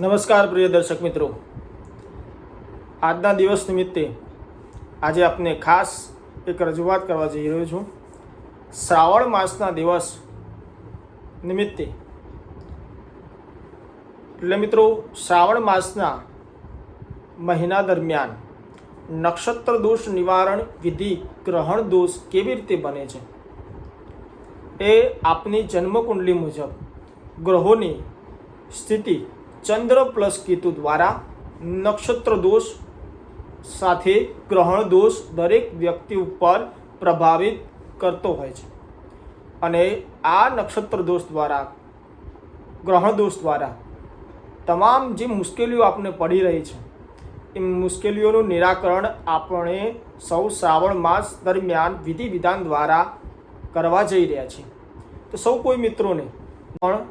નમસ્કાર પ્રિય દર્શક મિત્રો. આજના દિવસ નિમિત્તે આજે આપને ખાસ એક રજૂઆત કરવા જઈ રહ્યો છું. શ્રાવણ માસના દિવસ નિમિત્તે. એટલે મિત્રો, શ્રાવણ માસના મહિના દરમિયાન નક્ષત્ર દોષ નિવારણ વિધિ ગ્રહણ દોષ કેવી રીતે બને છે? એ આપની જન્મકુંડલી મુજબ ગ્રહોની સ્થિતિ ચંદ્ર પ્લસ કેતુ દ્વારા નક્ષત્ર દોષ સાથે ગ્રહણ દોષ દરેક વ્યક્તિ ઉપર પ્રભાવિત કરતો હોય છે. અને આ નક્ષત્ર દોષ દ્વારા, ગ્રહણ દોષ દ્વારા તમામ જે મુશ્કેલીઓ આપને પડી રહી છે, એ મુશ્કેલીઓનું નિરાકરણ આપણે સૌ શ્રાવણ માસ દરમિયાન વિધિ વિધાન દ્વારા કરવા જઈ રહ્યા છીએ. તો સૌ કોઈ મિત્રોને પણ,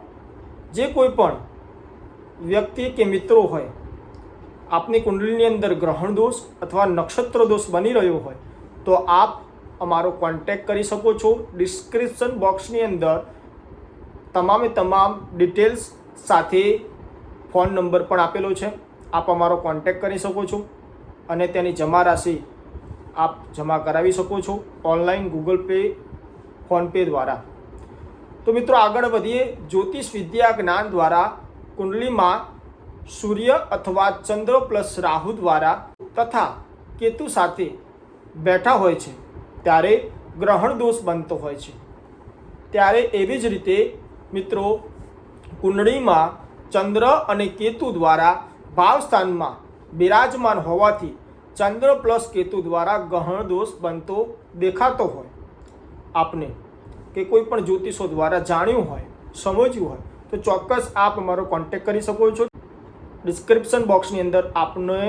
જે કોઈ પણ વ્યક્તિ કે મિત્રો હોય, આપની કુંડલીની અંદર ગ્રહણ દોષ અથવા નક્ષત્ર દોષ બની રહ્યો હોય, તો આપ અમારો કોન્ટેક્ટ કરી શકો છો. ડિસ્ક્રિપ્શન બોક્સની અંદર તમામે તમામ ડિટેલ્સ સાથે ફોન નંબર પણ આપેલો છે. આપ અમારો કોન્ટેક્ટ કરી શકો છો અને તેની જમા રાશિ આપ જમા કરાવી શકો છો ઓનલાઈન ગૂગલ પે ફોનપે દ્વારા. તો મિત્રો આગળ વધીએ. જ્યોતિષ વિદ્યા જ્ઞાન દ્વારા કુંડલીમાં સૂર્ય અથવા ચંદ્ર પ્લસ રાહુ દ્વારા તથા કેતુ સાથે બેઠા હોય છે, ત્યારે ગ્રહણ દોષ બનતો હોય છે. ત્યારે એવી જ રીતે મિત્રો કુંડળીમાં ચંદ્ર અને કેતુ દ્વારા ભાવસ્થાનમાં બિરાજમાન હોવાથી ચંદ્ર પ્લસ કેતુ દ્વારા ગ્રહણ દોષ બનતો દેખાતો હોય. આપને કે કોઈ પણ જ્યોતિષો દ્વારા જાણ્યું હોય, સમજ્યું હોય તો ચોક્કસ આપ અમારો કોન્ટેક્ટ કરી શકો છો. ડિસ્ક્રિપ્શન બોક્સની અંદર આપને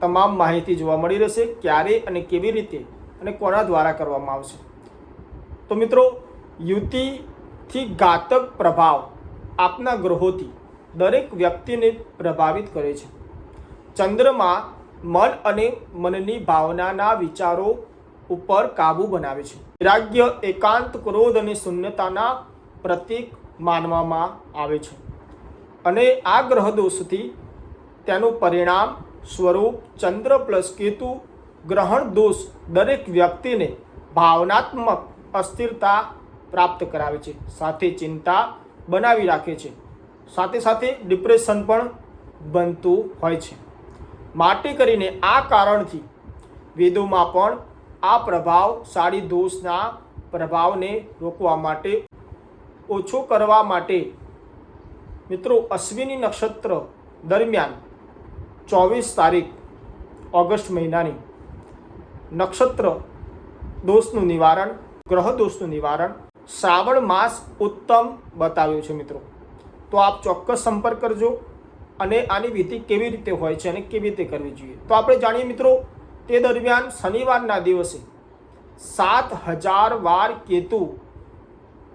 તમામ માહિતી જોવા મળી રહેશે, ક્યારે અને કેવી રીતે અને કોના દ્વારા કરવામાં આવશે. તો મિત્રો, યુતિથી ઘાતક પ્રભાવ આપના ગ્રહોથી દરેક વ્યક્તિને પ્રભાવિત કરે છે. ચંદ્રમાં મન અને મનની ભાવનાના વિચારો ઉપર કાબુ બનાવે છે. વૈરાગ્ય, એકાંત, ક્રોધ અને શૂન્યતાના પ્રતીક માનવામાં આવે છે. અને આ ગ્રહ દોષથી તેનું પરિણામ સ્વરૂપ ચંદ્ર પ્લસ કેતુ ગ્રહણ દોષ દરેક વ્યક્તિને ભાવનાત્મક અસ્થિરતા પ્રાપ્ત કરાવે છે, સાથે ચિંતા બનાવી રાખે છે. સાથે સાથે ડિપ્રેશન પણ બનતું હોય છે. માટે કરીને આ કારણથી વેદોમાં પણ આ પ્રભાવશાળી દોષના પ્રભાવને રોકવા માટે ઓછો કરવા માટે મિત્રો અશ્વિની નક્ષત્ર દરમિયાન ચોવીસ તારીખ ઓગસ્ટ મહિનાની નક્ષત્ર દોષનું નિવારણ, ગ્રહ દોષનું નિવારણ શ્રાવણ માસ ઉત્તમ બતાવ્યું છે મિત્રો. તો આપ ચોક્કસ સંપર્ક કરજો અને આની વિધિ કેવી રીતે હોય છે અને કેવી રીતે કરવી જોઈએ. તો આપણે જાણીએ મિત્રો, તે દરમિયાન શનિવારના દિવસે સાત હજાર વાર કેતુ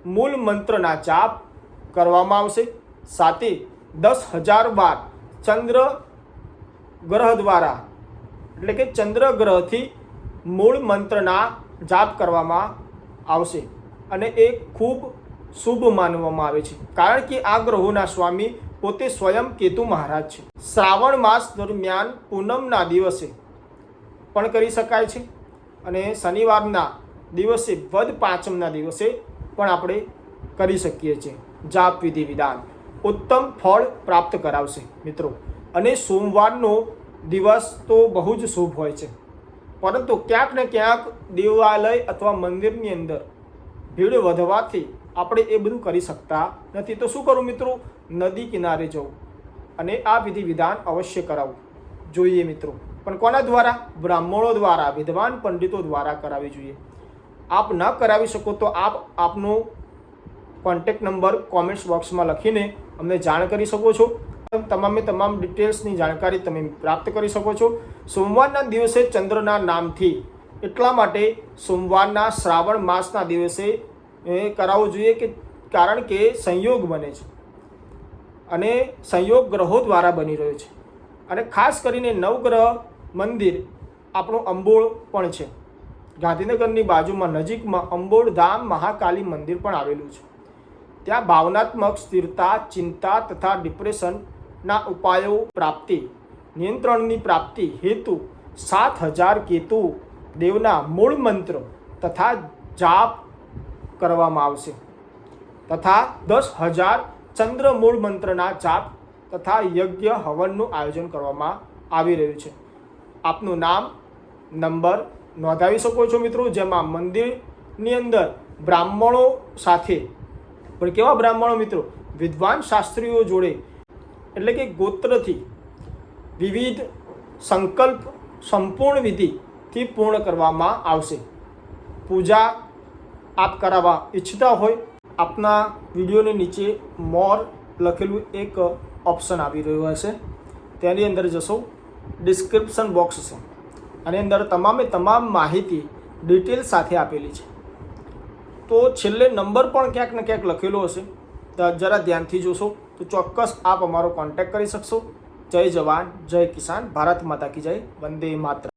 મૂળ મંત્રના જાપ કરવામાં આવશે. સાથે દસ હજાર વાર ચંદ્ર ગ્રહ દ્વારા, એટલે કે ચંદ્ર ગ્રહથી મૂળ મંત્રના જાપ કરવામાં આવશે. અને એ ખૂબ શુભ માનવામાં આવે છે. કારણ કે આ ગ્રહોના સ્વામી પોતે સ્વયં કેતુ મહારાજ છે. શ્રાવણ માસ દરમિયાન પૂનમના દિવસે પણ કરી શકાય છે. અને શનિવારના દિવસે વદ પાંચમના દિવસે પણ આપણે કરી શકીએ છીએ. જાપ વિધિ વિધાન. ઉત્તમ ફળ પ્રાપ્ત કરાવશે, મિત્રો. અને સોમવારનો દિવસ તો બહુ જ શુભ હોય છે. પરંતુ ક્યાંક ને ક્યાંક દેવાલય અથવા મંદિરની અંદર ભીડ વધવાથી આપણે એ બધું કરી શકતા નથી. તો શું કરું મિત્રો? નદી કિનારે જવું અને આ વિધિ વિધાન અવશ્ય કરાવવું જોઈએ મિત્રો. પણ કોના દ્વારા? બ્રાહ્મણો દ્વારા, વિદ્વાન પંડિતો દ્વારા કરાવવી જોઈએ. આપ ન કરાવી શકો તો આપ આપનો કોન્ટેક્ટ નંબર કોમેન્ટ્સ બોક્સમાં લખીને અમને જાણ કરી શકો છો. તમામે તમામ ડિટેલ્સની જાણકારી તમે પ્રાપ્ત કરી શકો છો. સોમવારના દિવસે ચંદ્રના નામથી એટલા માટે સોમવારના શ્રાવણ માસના દિવસે કરાવવું જોઈએ કે, કારણ કે સંયોગ બને છે. અને સંયોગ ગ્રહો દ્વારા બની રહ્યો છે. અને ખાસ કરીને નવગ્રહ મંદિર આપણું અંબોળ પણ છે. ગાંધીનગરની બાજુમાં નજીકમાં અંબોડ ધામ મહાકાલી મંદિર પણ આવેલું છે. ત્યાં ભાવનાત્મક સ્થિરતા, ચિંતા તથા ડિપ્રેશનના ઉપાયો પ્રાપ્તિ, નિયંત્રણની પ્રાપ્તિ હેતુ, સાત હજાર કેતુ દેવના મૂળ મંત્ર તથા જાપ કરવામાં આવશે. તથા દસ હજાર ચંદ્ર મૂળ મંત્રના જાપ તથા યજ્ઞ હવનનું આયોજન કરવામાં આવી રહ્યું છે. આપનું નામ, નંબર નોંધાવી શકો છો મિત્રો, જેમાં મંદિરની અંદર બ્રાહ્મણો સાથે, પણ કેવા બ્રાહ્મણો મિત્રો? વિદ્વાન શાસ્ત્રીઓ જોડે, એટલે કે ગોત્રથી વિવિધ સંકલ્પ સંપૂર્ણ વિધિથી પૂર્ણ કરવામાં આવશે. પૂજા આપ કરાવવા ઈચ્છતા હોય, આપના વિડીયોની નીચે મોર લખેલું એક ઓપ્શન આવી રહ્યું હશે. તેની અંદર જશો, ડિસ્ક્રિપ્શન બોક્સ છે. આની અંદર તમામે તમામ માહિતી ડિટેલ સાથે આપેલી છે. તો છેલ્લે નંબર પણ ક્યાંક ને ક્યાંક લખેલો હશે. જરા ધ્યાનથી જોશો. તો ચોક્કસ આપ અમારો કોન્ટેક્ટ કરી શકશો. જય જવાન, જય કિસાન, ભારત માતા કી જય, વંદે માત્ર